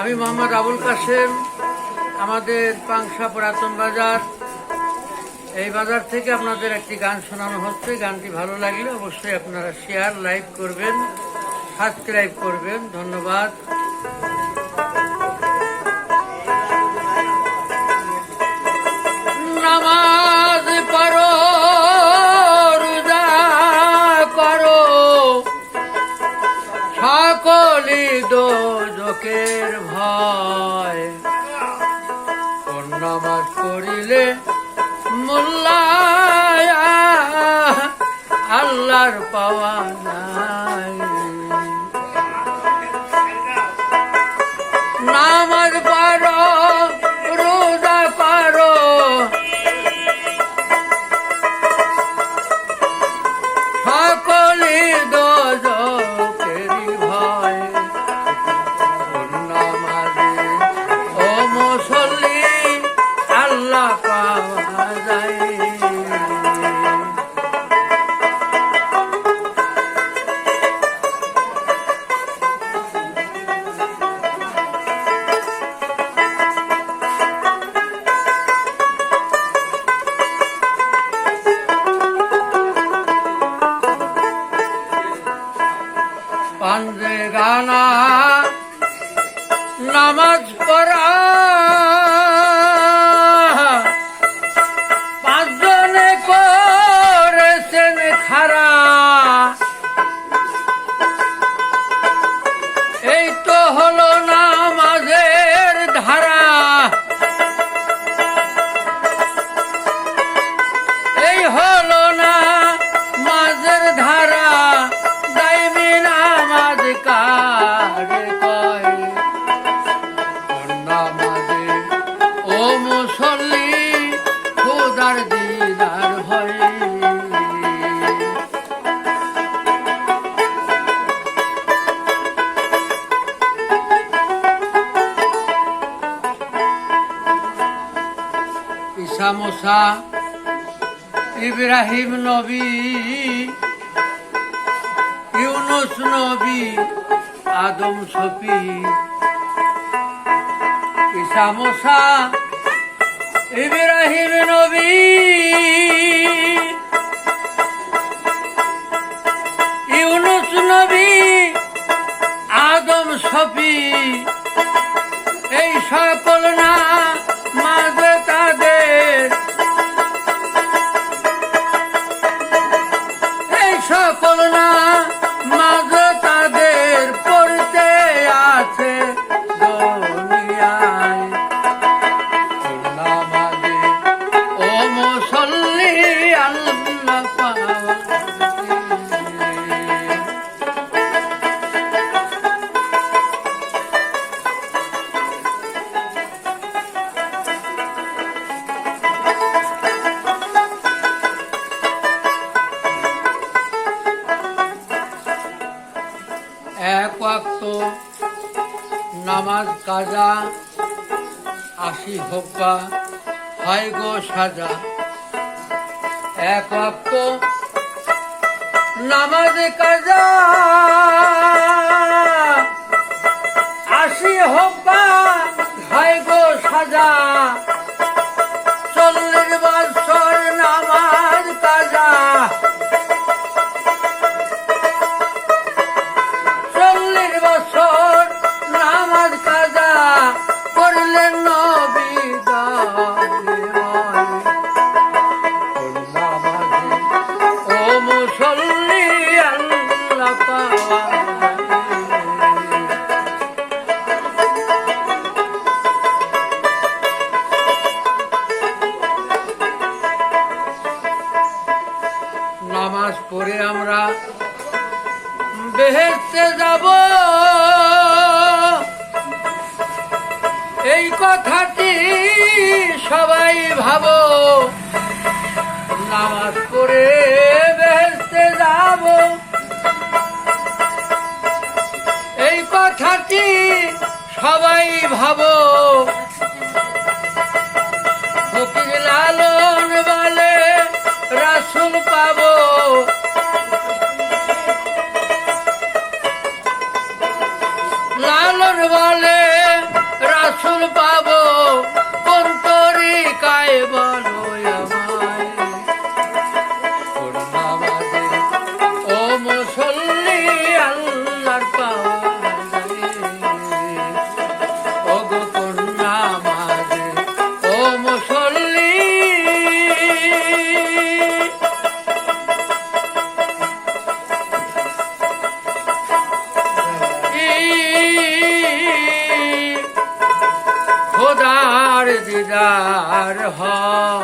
আমি মোহাম্মদ আবুল কাসেম আমাদের পাংশা পুরাতন বাজার। এই বাজার থেকে আপনাদের একটি গান শোনানো হচ্ছে। গানটি ভালো লাগলে অবশ্যই আপনারা শেয়ার লাইক করবেন সাবস্ক্রাইব করবেন। ধন্যবাদ। দোজকের ভয়। কোন নামাজ মোল্লা আল্লাহর পাওয়া পাঞ্জে গানা নামাজ পড়া। নামাজ কারে কয় নামাজে ও মুসল্লি খোদার দিদার হয়। ঈসা মুসা ইব্রাহিম নবী ইউনুস নবী আদম সফি ঈসা মুসা ইব্রাহিম নবী। ইউনুস নবী আদম সফি এই সকল কাজা, আশি হোপা হয় গো সাজা। এক অপ্ত নামাজ কাজা, আশি হোপা হয় গো সাজা। আমরা বেহেস্তে যাব। এই কথাটি সবাই ভাবো। নামাজ পড়ে বেহেস্তে যাব। এই কথাটি সবাই ভাবো। বলে রাসুল পাবো। দিদার হয়।